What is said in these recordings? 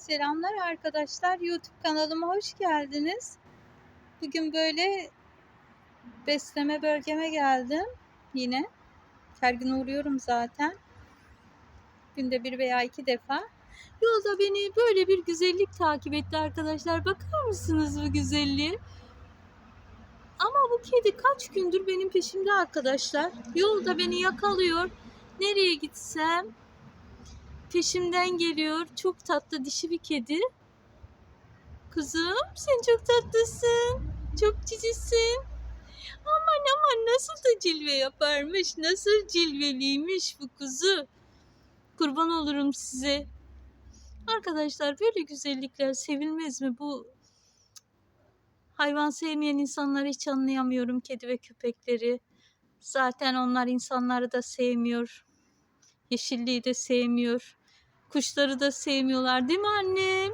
Selamlar arkadaşlar. YouTube kanalıma hoş geldiniz. Bugün böyle besleme bölgeme geldim. Yine. Her gün uğruyorum zaten. Günde bir veya iki defa. Yolda beni böyle bir güzellik takip etti arkadaşlar. Bakar mısınız bu güzelliğe? Ama bu kedi kaç gündür benim peşimde arkadaşlar. Yolda beni yakalıyor. Nereye gitsem peşimden geliyor. Çok tatlı dişi bir kedi. Kızım sen çok tatlısın. Çok cicisin. Aman aman nasıl da cilve yaparmış. Nasıl cilveliymiş bu kuzu. Kurban olurum size. Arkadaşlar böyle güzellikler sevilmez mi? Bu hayvan sevmeyen insanları hiç anlayamıyorum. Kedi ve köpekleri. Zaten onlar insanları da sevmiyor. Yeşilliği de sevmiyor. Kuşları da sevmiyorlar değil mi annem?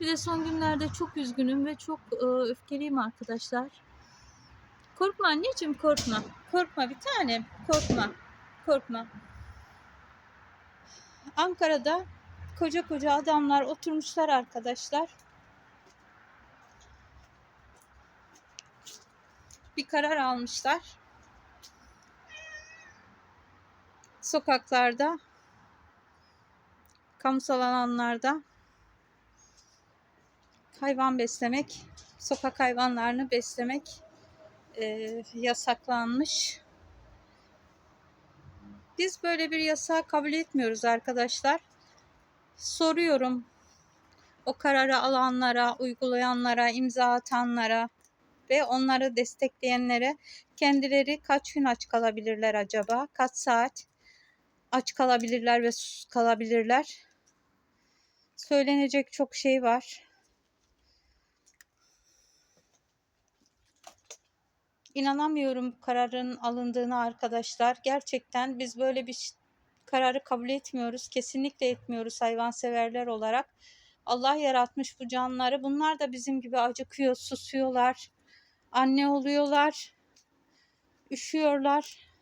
Bir de son günlerde çok üzgünüm ve çok e, öfkeliyim arkadaşlar. Korkma anneciğim korkma. Korkma bir tanem. Korkma. Korkma. Ankara'da koca koca adamlar oturmuşlar arkadaşlar. Bir karar almışlar. Sokaklarda kamusal alanlarda hayvan beslemek, sokak hayvanlarını beslemek e, yasaklanmış. Biz böyle bir yasağı kabul etmiyoruz arkadaşlar. Soruyorum o kararı alanlara, uygulayanlara, imza atanlara ve onları destekleyenlere kendileri kaç gün aç kalabilirler acaba? Kaç saat aç kalabilirler ve sus kalabilirler? Söylenecek çok şey var. İnanamıyorum kararın alındığını arkadaşlar. Gerçekten biz böyle bir kararı kabul etmiyoruz. Kesinlikle etmiyoruz hayvanseverler olarak. Allah yaratmış bu canlıları. Bunlar da bizim gibi acıkıyor, susuyorlar. Anne oluyorlar. Üşüyorlar.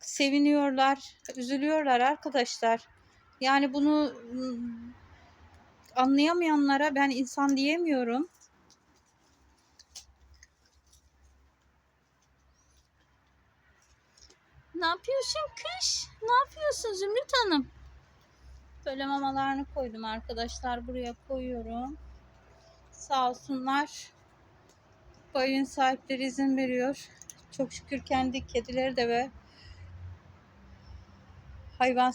Seviniyorlar, üzülüyorlar arkadaşlar. Yani bunu anlayamayanlara ben insan diyemiyorum. Ne yapıyorsun kış? Ne yapıyorsun Zümrüt Hanım? Böyle mamalarını koydum arkadaşlar. Buraya koyuyorum. Sağ olsunlar. Evin sahipleri izin veriyor. Çok şükür kendi kedileri de ve hayvan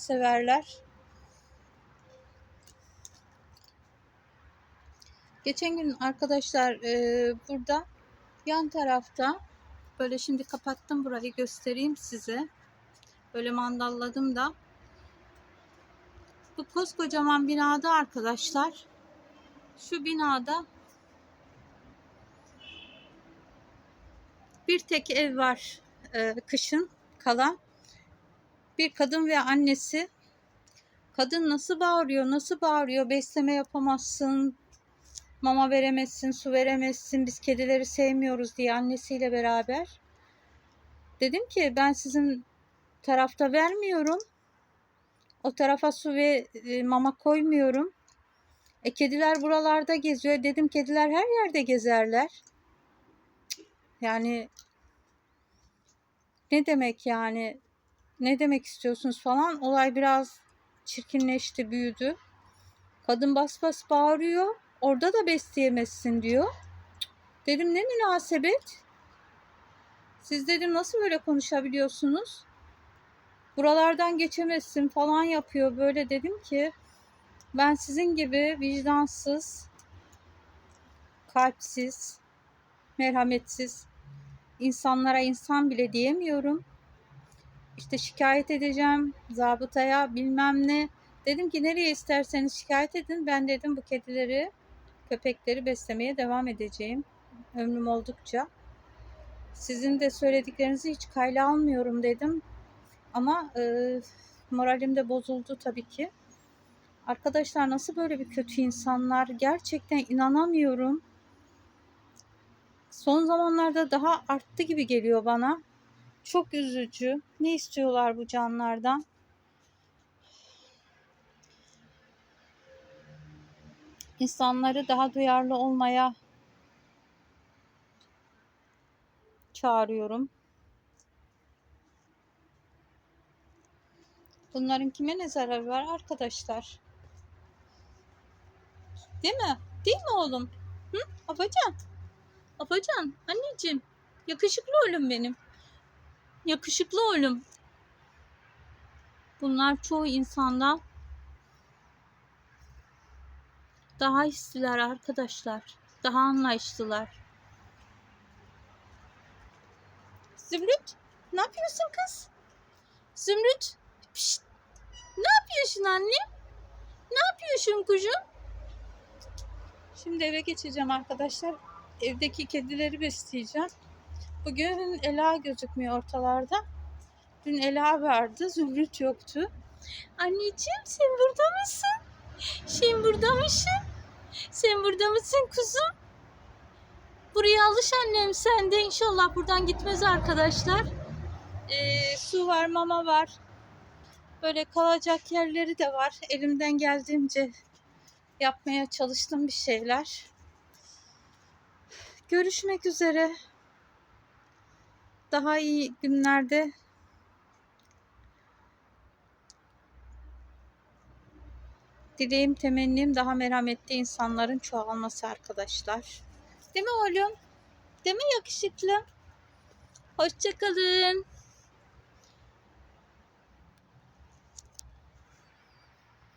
Geçen gün arkadaşlar e, burada yan tarafta böyle şimdi kapattım burayı göstereyim size. Böyle mandalladım da. Bu koskocaman binada arkadaşlar şu binada bir tek ev var e, kışın kalan. Bir kadın ve annesi kadın nasıl bağırıyor nasıl bağırıyor besleme yapamazsın mama veremezsin su veremezsin biz kedileri sevmiyoruz diye annesiyle beraber. Dedim ki ben sizin tarafta vermiyorum. O tarafa su ve e, mama koymuyorum. E kediler buralarda geziyor. Dedim kediler her yerde gezerler. Yani ne demek yani? Ne demek istiyorsunuz falan? Olay biraz çirkinleşti büyüdü. Kadın bas bas bağırıyor orada da besleyemezsin diyor. Dedim ne münasebet? Siz dedim nasıl böyle konuşabiliyorsunuz? Buralardan geçemezsin falan yapıyor. Böyle dedim ki ben sizin gibi vicdansız kalpsiz merhametsiz insanlara insan bile diyemiyorum. İşte şikayet edeceğim zabıtaya bilmem ne. Dedim ki nereye isterseniz şikayet edin. Ben dedim bu kedileri, köpekleri beslemeye devam edeceğim. Ömrüm oldukça. Sizin de söylediklerinizi hiç kayla almıyorum dedim. Ama e, moralim de bozuldu tabii ki. Arkadaşlar nasıl böyle bir kötü insanlar? Gerçekten inanamıyorum. Son zamanlarda daha arttı gibi geliyor bana. Çok üzücü. Ne istiyorlar bu canlardan? İnsanları daha duyarlı olmaya çağırıyorum. Bunların kime ne zararı var arkadaşlar? Değil mi? Değil mi oğlum? Hı? Afacan. Afacan. Anneciğim. Yakışıklı oğlum benim. Yakışıklı oğlum. Bunlar çoğu insandan daha hissiler arkadaşlar. Daha anlayışlılar. Zümrüt, ne yapıyorsun kız? Zümrüt, pişt. Ne yapıyorsun anne? Ne yapıyorsun kuzum? Şimdi eve geçeceğim arkadaşlar. Evdeki kedileri besleyeceğim. Bugün Ela gözükmüyor ortalarda. Dün Ela vardı, Zümrüt yoktu. Anneciğim sen burada mısın? Sen burada mısın? Sen burada mısın kuzum? Buraya alış annem sen de inşallah buradan gitmez arkadaşlar. Ee, su var, mama var. Böyle kalacak yerleri de var. Elimden geldiğince yapmaya çalıştım bir şeyler. Görüşmek üzere. Daha iyi günlerde Dileğim, temennim daha merhametli insanların çoğalması arkadaşlar. Değil mi oğlum? Değil mi yakışıklı? Hoşçakalın.